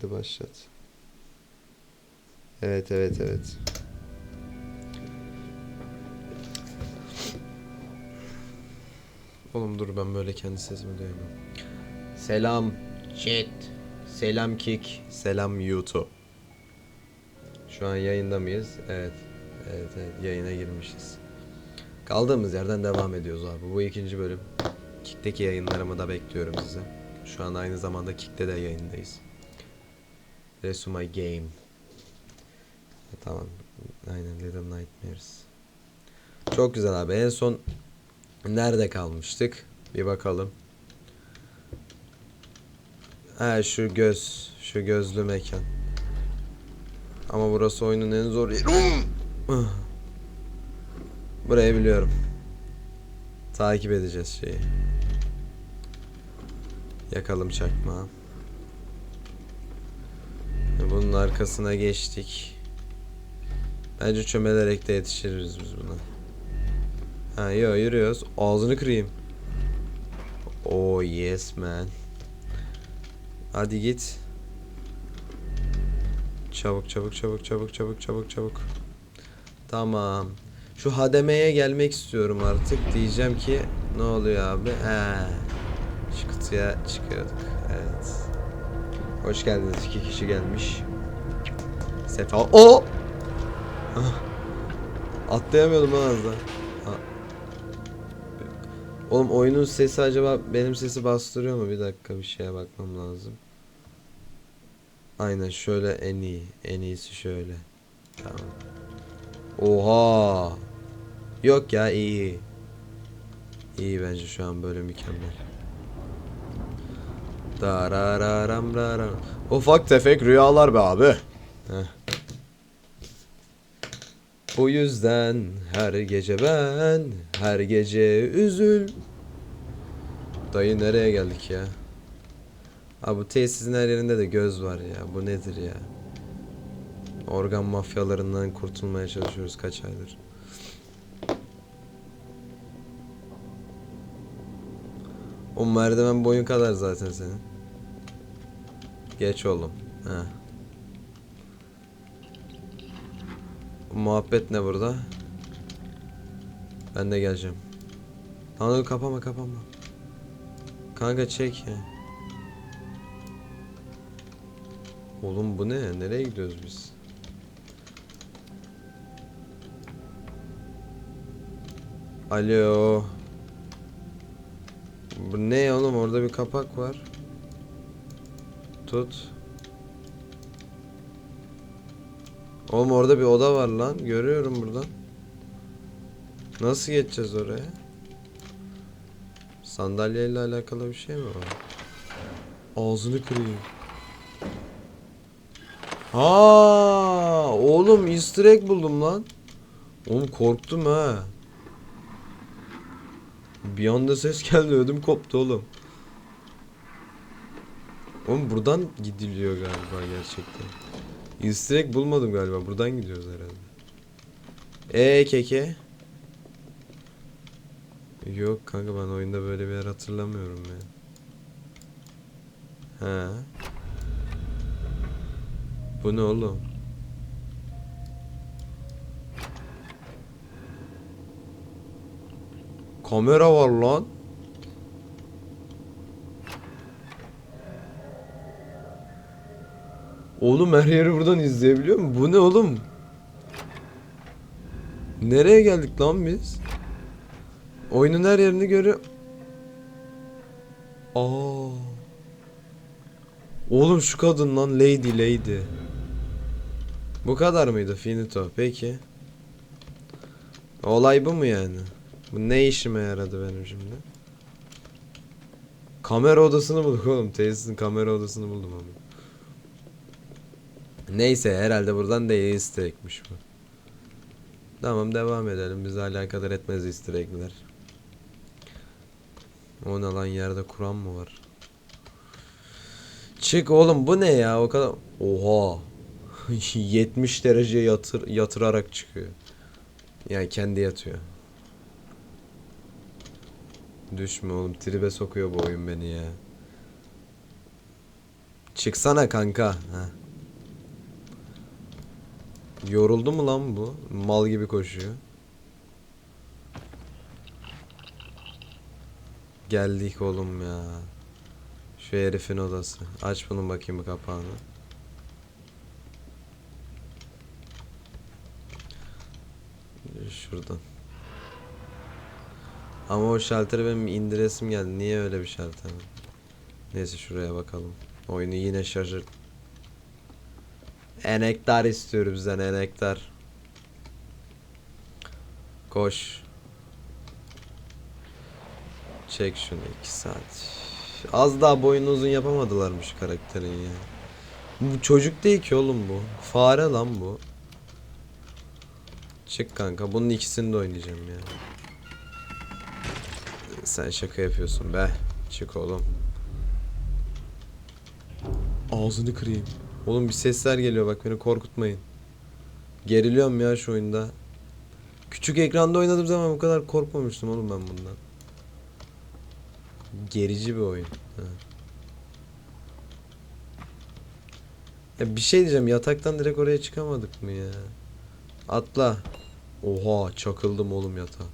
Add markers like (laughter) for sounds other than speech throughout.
Kaydı başlat. Evet evet evet. Oğlum dur ben böyle kendi sesimi duyamam. Selam chat. Selam kick. Selam YouTube. Şu an yayında mıyız? Evet. Evet evet yayına girmişiz. Kaldığımız yerden devam ediyoruz abi. Bu ikinci bölüm. Kick'teki yayınlarımı da bekliyorum size. Şu an aynı zamanda Kick'te de yayındayız. Resume Game. Ha, Tamam. Aynen Little Nightmares. Çok güzel abi. En son nerede kalmıştık? Bir bakalım. Ha şu göz. Şu gözlü mekan. Ama burası oyunun en zor yeri. (sighs) Burayı biliyorum. Takip edeceğiz şeyi. Yakalım çakmağı. Bunun arkasına geçtik. Bence çömelerek de yetişiriz biz buna. Ha yo yürüyoruz. Ağzını kırayım. Oh yes man. Hadi git. Çabuk çabuk çabuk çabuk çabuk çabuk çabuk. Tamam. Şu hademeye gelmek istiyorum artık. Diyeceğim ki ne oluyor abi? He. Şu kutuya çıkıyorduk. Evet. Hoş geldiniz. İki kişi gelmiş. Sefa. O. Ah. Atlayamıyordum lan az daha. Ha. Oğlum oyunun sesi acaba benim sesi bastırıyor mu? Bir dakika bir şeye bakmam lazım. Aynen şöyle en iyi. En iyisi şöyle. Tamam. Oha. Yok ya iyi. İyi bence şu an böyle mükemmel. Darararam raram. Ufak tefek rüyalar be abi. Heh. Bu yüzden her gece ben her gece üzül. Dayı nereye geldik ya? Abi bu tesisin her yerinde de göz var ya. Bu nedir ya? Organ mafyalarından kurtulmaya çalışıyoruz kaç aydır. O merdiven boyun kadar zaten senin. Geç oğlum. Ha. Muhabbet ne burada? Ben de geleceğim. Dur, kapama kapama. Kanka çek ya. Oğlum bu ne? Nereye gidiyoruz biz? Alo. Bu ne oğlum? Orada bir kapak var. Tut. Oğlum orada bir oda var lan. Görüyorum buradan. Nasıl geçeceğiz oraya? Sandalyeyle alakalı bir şey mi var? Ağzını kırayım. Ha, oğlum easter egg buldum lan. Oğlum korktum ha. Bir anda ses geldi ödüm koptu oğlum. Oğlum buradan gidiliyor galiba gerçekten. Easter bulmadım galiba. Buradan gidiyoruz herhalde. Ee keke. Yok kanka ben oyunda böyle bir yer hatırlamıyorum ya. He. Bu ne oğlum? Kamera var lan. Oğlum her yeri buradan izleyebiliyor mu? Bu ne oğlum? Nereye geldik lan biz? Oyunun her yerini görüyor. Aa. Oğlum şu kadın lan lady lady. Bu kadar mıydı finito? Peki. Olay bu mu yani? Bu ne işime yaradı benim şimdi? Kamera odasını bulduk oğlum. Tesisin kamera odasını buldum ama. Neyse herhalde buradan değil easter bu. Tamam devam edelim. Bizi alakadar etmez easter egg'ler. O ne lan yerde Kur'an mı var? Çık oğlum bu ne ya o kadar. Oha. (laughs) 70 derece yatır yatırarak çıkıyor. Yani kendi yatıyor. Düşme oğlum tribe sokuyor bu oyun beni ya. Çıksana kanka. Ha. Yoruldu mu lan bu? Mal gibi koşuyor. Geldik oğlum ya. Şu herifin odası. Aç bunun bakayım bir kapağını. Şuradan. Ama o şalteri benim indiresim geldi. Niye öyle bir şalter? Neyse şuraya bakalım. Oyunu yine şaşırt. Enektar istiyor bizden enektar. Koş. Çek şunu 2 saat. Az daha boyunu uzun yapamadılarmış karakterin ya. Bu çocuk değil ki oğlum bu. Fare lan bu. Çık kanka. Bunun ikisini de oynayacağım ya. Sen şaka yapıyorsun be. Çık oğlum. Ağzını kırayım. Oğlum bir sesler geliyor bak beni korkutmayın. Geriliyorum ya şu oyunda. Küçük ekranda oynadığım zaman bu kadar korkmamıştım oğlum ben bundan. Gerici bir oyun. Ha. Ya bir şey diyeceğim yataktan direkt oraya çıkamadık mı ya? Atla. Oha çakıldım oğlum yatağa.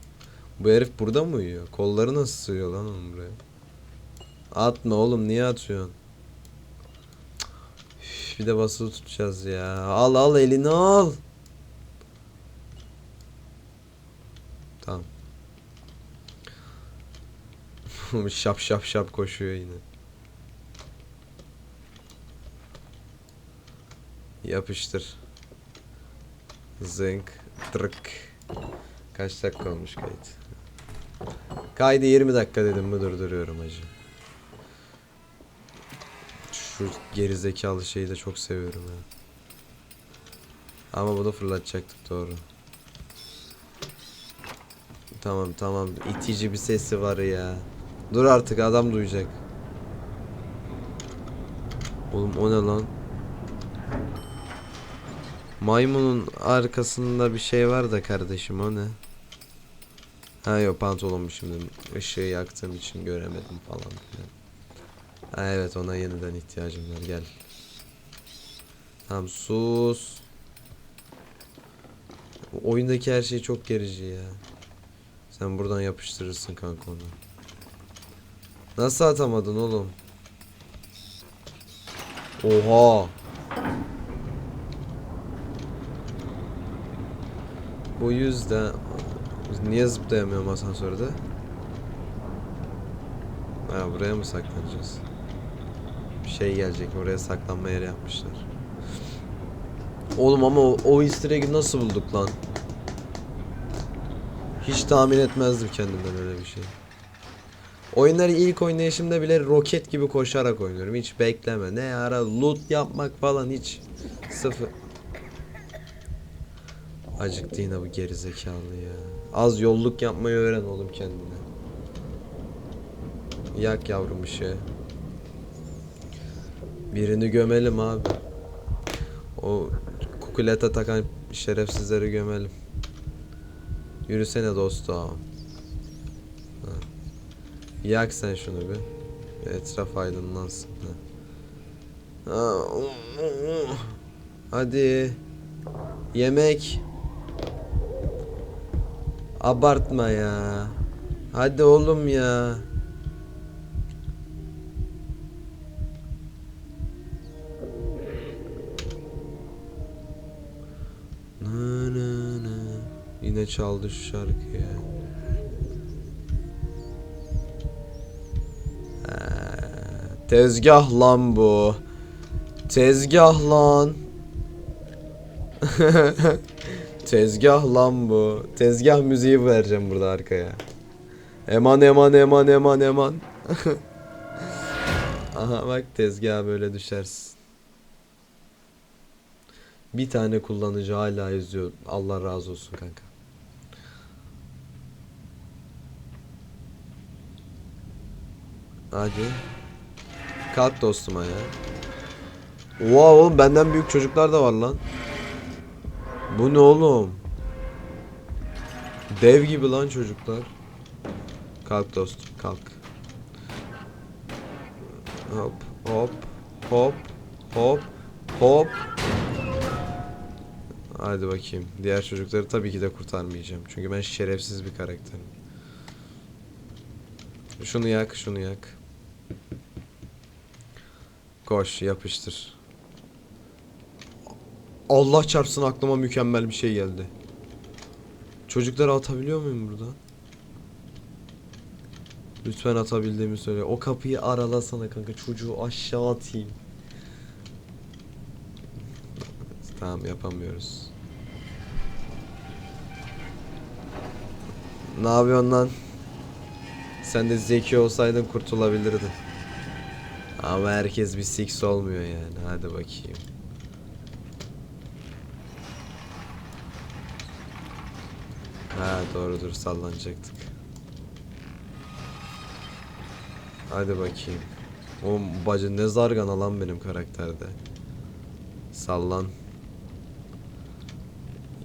Bu herif burada mı uyuyor? Kolları nasıl sığıyor lan onun buraya? Atma oğlum niye atıyorsun? Bir de basılı tutacağız ya. Al al elini al. Tamam. (laughs) şap şap şap koşuyor yine. Yapıştır. Zınk. Tırık. Kaç dakika olmuş kayıt? Kaydı 20 dakika dedim mi durduruyorum hacı. Şu gerizekalı şeyi de çok seviyorum ya. Ama bunu fırlatacaktık doğru. Tamam tamam itici bir sesi var ya. Dur artık adam duyacak. Oğlum o ne lan? Maymunun arkasında bir şey var da kardeşim o ne? Ha yok pantolonmuş şimdi ışığı yaktığım için göremedim falan filan. Evet ona yeniden ihtiyacım var gel. Tamam sus. Oyundaki her şey çok gerici ya. Sen buradan yapıştırırsın kanka onu. Nasıl atamadın oğlum? Oha. Bu yüzden niye zıplayamıyorum asansörde? Ha buraya mı saklanacağız? Şey gelecek oraya saklanma yeri yapmışlar. Oğlum ama o, o easter egg'i nasıl bulduk lan? Hiç tahmin etmezdim kendimden öyle bir şey. Oyunları ilk oynayışımda bile roket gibi koşarak oynuyorum. Hiç bekleme. Ne ara loot yapmak falan hiç. Sıfır. Acıktı yine bu gerizekalı ya. Az yolluk yapmayı öğren oğlum kendine. Yak yavrum ışığı. Birini gömelim abi. O kukuleta takan şerefsizleri gömelim. Yürüsene dostum. Ha. Yak sen şunu bir. Etraf aydınlansın. Ha. Ha. Hadi. Yemek. Abartma ya. Hadi oğlum ya. Yine çaldı şu şarkı ya. Ha, Tezgah lan bu. Tezgah lan. (laughs) Tezgah lan bu. Tezgah müziği vereceğim burada arkaya. Eman eman eman eman eman. (laughs) Aha bak tezgah böyle düşersin. Bir tane kullanıcı hala izliyor. Allah razı olsun kanka. Hadi. Kalk dostuma ya. Oha oğlum benden büyük çocuklar da var lan. Bu ne oğlum? Dev gibi lan çocuklar. Kalk dostum kalk. Hop hop hop hop hop. Hadi bakayım. Diğer çocukları tabii ki de kurtarmayacağım. Çünkü ben şerefsiz bir karakterim. Şunu yak, şunu yak. Koş, yapıştır. Allah çarpsın aklıma mükemmel bir şey geldi. Çocukları atabiliyor muyum burada? Lütfen atabildiğimi söyle. O kapıyı aralasana kanka. Çocuğu aşağı atayım. Tamam yapamıyoruz. Ne yapıyorsun lan? Sen de zeki olsaydın kurtulabilirdin. Ama herkes bir six olmuyor yani. Hadi bakayım. Ha doğrudur sallanacaktık. Hadi bakayım. O bacı ne zargana lan benim karakterde. Sallan.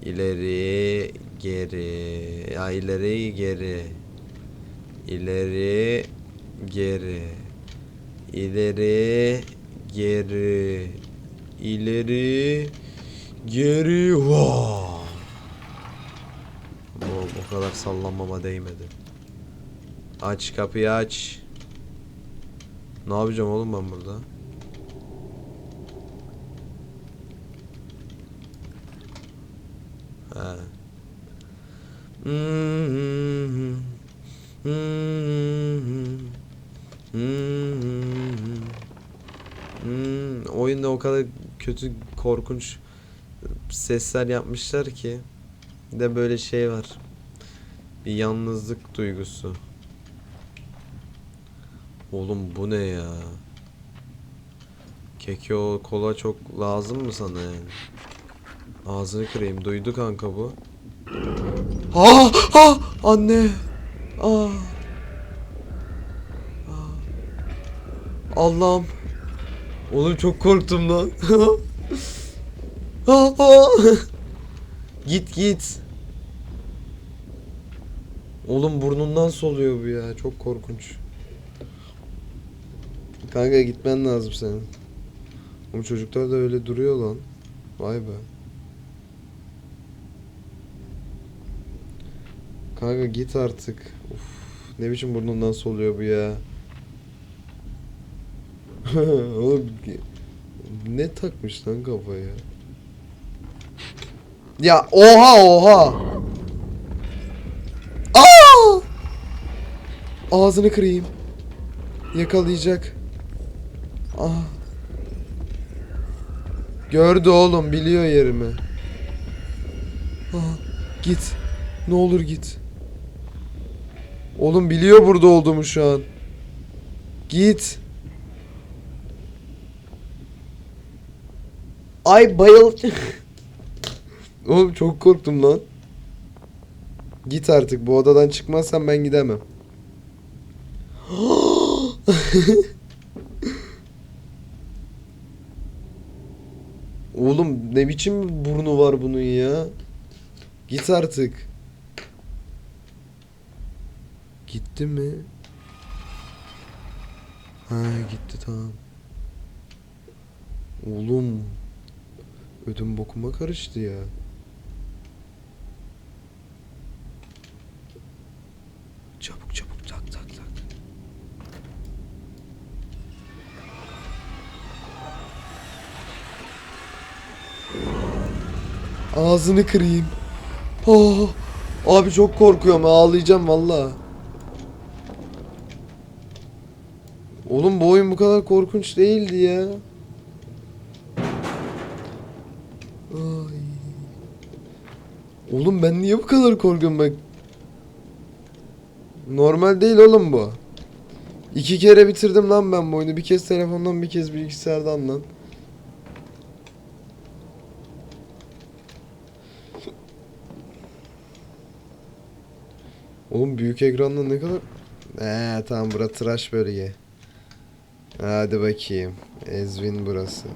İleri geri. Ya ileri geri. İleri geri. İleri geri. İleri geri. Vaa. O, o kadar sallanmama değmedi. Aç kapıyı aç. Ne yapacağım oğlum ben burada? Ha. Hmm. Hmm. Oyunda o kadar kötü korkunç sesler yapmışlar ki de böyle şey var. Bir yalnızlık duygusu. Oğlum bu ne ya? Keke o kola çok lazım mı sana yani? Ağzını kırayım. Duydu kanka bu. Ha ha anne. Aa. Allah'ım. Oğlum çok korktum lan. (laughs) Git git. Oğlum burnundan soluyor bu ya. Çok korkunç. Kanka gitmen lazım senin. Oğlum çocuklar da öyle duruyor lan. Vay be. Kanka git artık. Uf, ne biçim burnundan soluyor bu ya. (laughs) Oğlum ne takmış lan kafaya? Ya oha oha. Aa! Ağzını kırayım. Yakalayacak. Ah. Gördü oğlum biliyor yerimi. Ah, git. Ne olur git. Oğlum biliyor burada olduğumu şu an. Git. Ay bayıl. (laughs) Oğlum çok korktum lan. Git artık bu odadan çıkmazsan ben gidemem. (gasps) Oğlum ne biçim burnu var bunun ya? Git artık. Gitti mi? Ha gitti tamam. Oğlum. Ödüm bokuma karıştı ya. Çabuk çabuk tak tak tak. Ağzını kırayım. Oh, abi çok korkuyorum ağlayacağım valla. Oğlum bu oyun bu kadar korkunç değildi ya. Ay. Oğlum ben niye bu kadar korkuyorum bak. Normal değil oğlum bu. İki kere bitirdim lan ben bu oyunu. Bir kez telefondan bir kez bilgisayardan lan. (laughs) Oğlum büyük ekranda ne kadar... Eee tamam bura tıraş bölge. Hadi bakayım. Ezvin burası.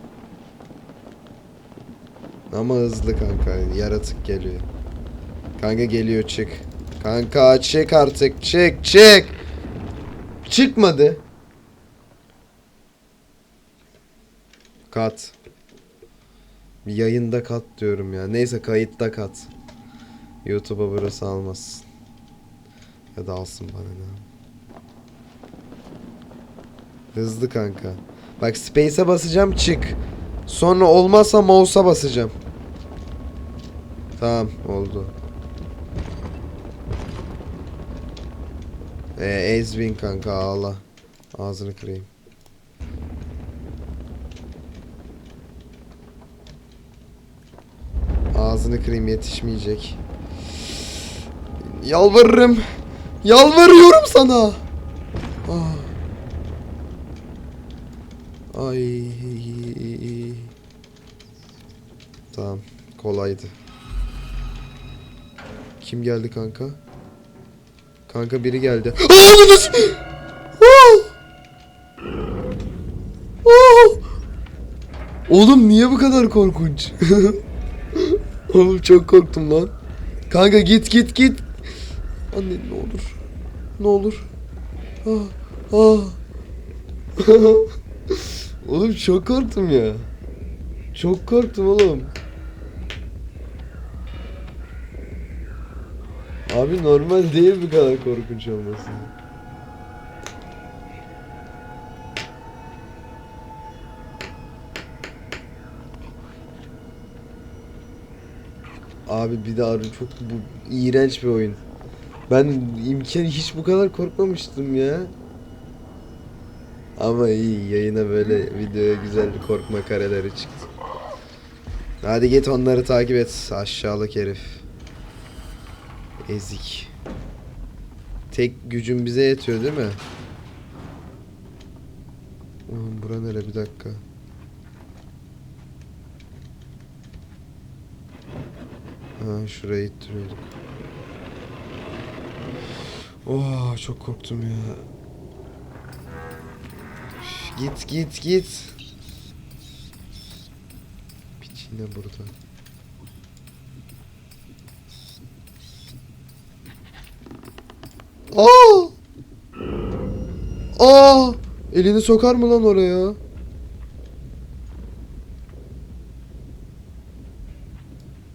Ama hızlı kanka. Yaratık geliyor. Kanka geliyor çık. Kanka çık artık. Çık çık. Çıkmadı. Kat. Yayında kat diyorum ya. Neyse kayıtta kat. YouTube'a burası almasın. Ya da alsın bana ne. Hızlı kanka. Bak space'e basacağım çık. Sonra olmazsa mouse'a basacağım. Tamam oldu. Ee, Ezvin kanka ağla. Ağzını kırayım. Ağzını kırayım yetişmeyecek. Yalvarırım. Yalvarıyorum sana. Ah. Ay. Tamam. Kolaydı. Kim geldi kanka? Kanka biri geldi. Aa! Aa! Aa! Oğlum niye bu kadar korkunç? (laughs) Oğlum çok korktum lan. Kanka git git git. Anne ne olur. Ne olur. Ah, ah. (laughs) oğlum çok korktum ya. Çok korktum oğlum. Abi normal değil bu kadar korkunç olması. Abi bir daha çok bu iğrenç bir oyun. Ben imkan hiç bu kadar korkmamıştım ya. Ama iyi yayına böyle videoya güzel bir korkma kareleri çıktı. Hadi git onları takip et aşağılık herif. Ezik. Tek gücüm bize yetiyor değil mi? Oğlum bura nere bir dakika. Ha şuraya ittiriyorduk. Oh çok korktum ya. Git git git. Piçin de burada. Aa! Aa! Elini sokar mı lan oraya?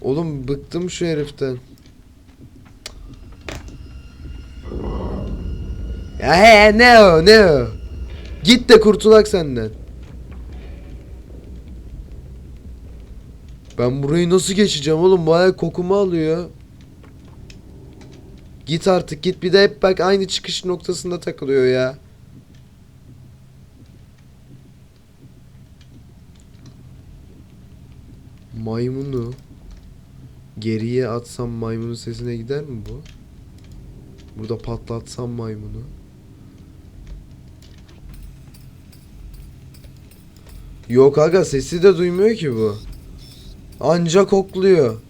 Oğlum bıktım şu heriften. Ya he ne o ne o? Git de kurtulak senden. Ben burayı nasıl geçeceğim oğlum? Baya kokumu alıyor. Git artık git bir de hep bak aynı çıkış noktasında takılıyor ya. Maymunu geriye atsam maymunun sesine gider mi bu? Burada patlatsam maymunu. Yok aga sesi de duymuyor ki bu. Anca kokluyor.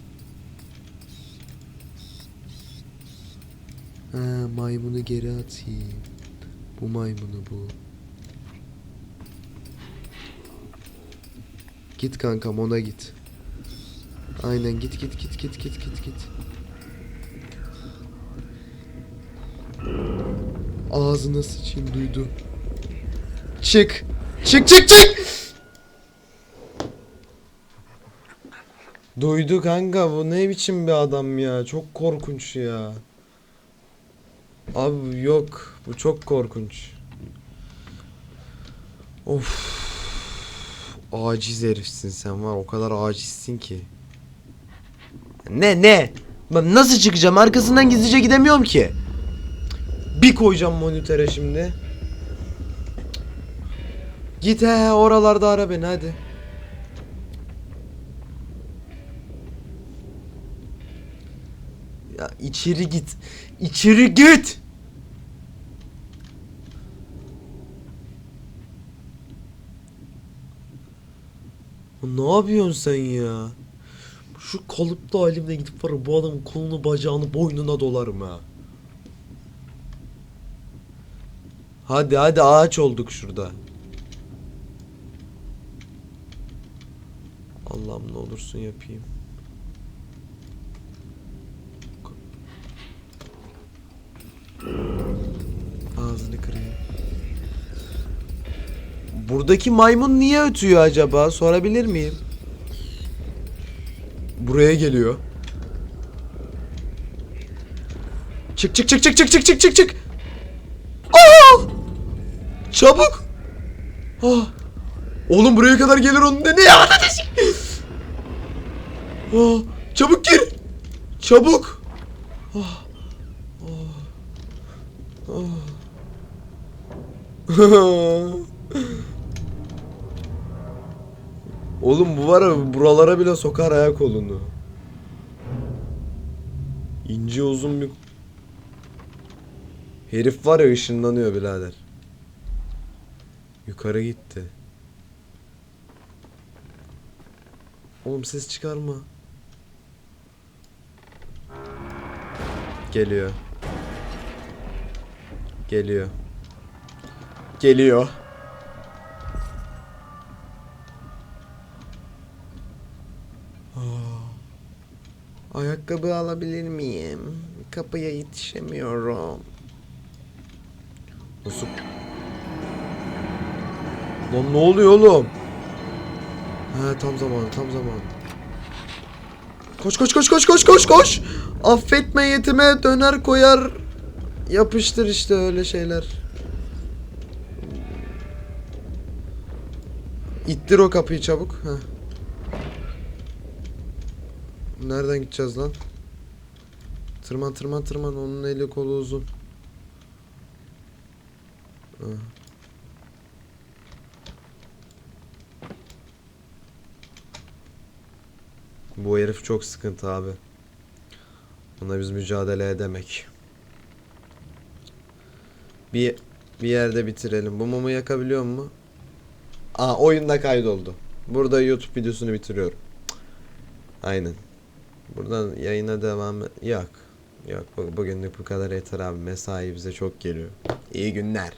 Ha, maymunu geri atayım. Bu maymunu bu. Git kankam ona git. Aynen git git git git git git git. Ağzına sıçayım duydu. Çık. Çık çık çık. Duydu kanka bu ne biçim bir adam ya. Çok korkunç ya. Abi yok. Bu çok korkunç. Of. Aciz herifsin sen var. O kadar acizsin ki. Ne ne? Ben nasıl çıkacağım? Arkasından gizlice gidemiyorum ki. Bir koyacağım monitöre şimdi. Git he oralarda ara beni hadi. Ya içeri git. İçeri git. Ne yapıyorsun sen ya? Şu kalıplı halimle gidip var bu adamın kolunu bacağını boynuna dolarım ha. Hadi hadi ağaç olduk şurada. Allah'ım ne olursun yapayım. Ağzını kırayım. Buradaki maymun niye ötüyor acaba? Sorabilir miyim? Buraya geliyor. Çık çık çık çık çık çık çık çık çık. Aa! Çabuk. Ah. Oğlum buraya kadar gelir onun ne ya? Ah, çabuk gir. Çabuk. Ah. Ah. Ah. Oğlum bu var ya buralara bile sokar ayak kolunu. İnce uzun bir Herif var ya ışınlanıyor birader. Yukarı gitti. Oğlum ses çıkarma. Geliyor. Geliyor. Geliyor. Aa. Ayakkabı alabilir miyim? Kapıya yetişemiyorum. Nasıl? Lan ne oluyor oğlum? He tam zamanı tam zamanı. Koş koş koş koş koş koş koş. Affetme yetime döner koyar. Yapıştır işte öyle şeyler. İttir o kapıyı çabuk. Heh. Nereden gideceğiz lan? Tırman tırman tırman onun eli kolu uzun. Ha. Bu herif çok sıkıntı abi. Ona biz mücadele edemek. Bir bir yerde bitirelim. Bu mumu yakabiliyor mu? Aa oyunda kaydoldu. Burada YouTube videosunu bitiriyorum. Aynen. Buradan yayına devam yok. Yok bu- bugünlük bu kadar yeter abi. Mesai bize çok geliyor. İyi günler.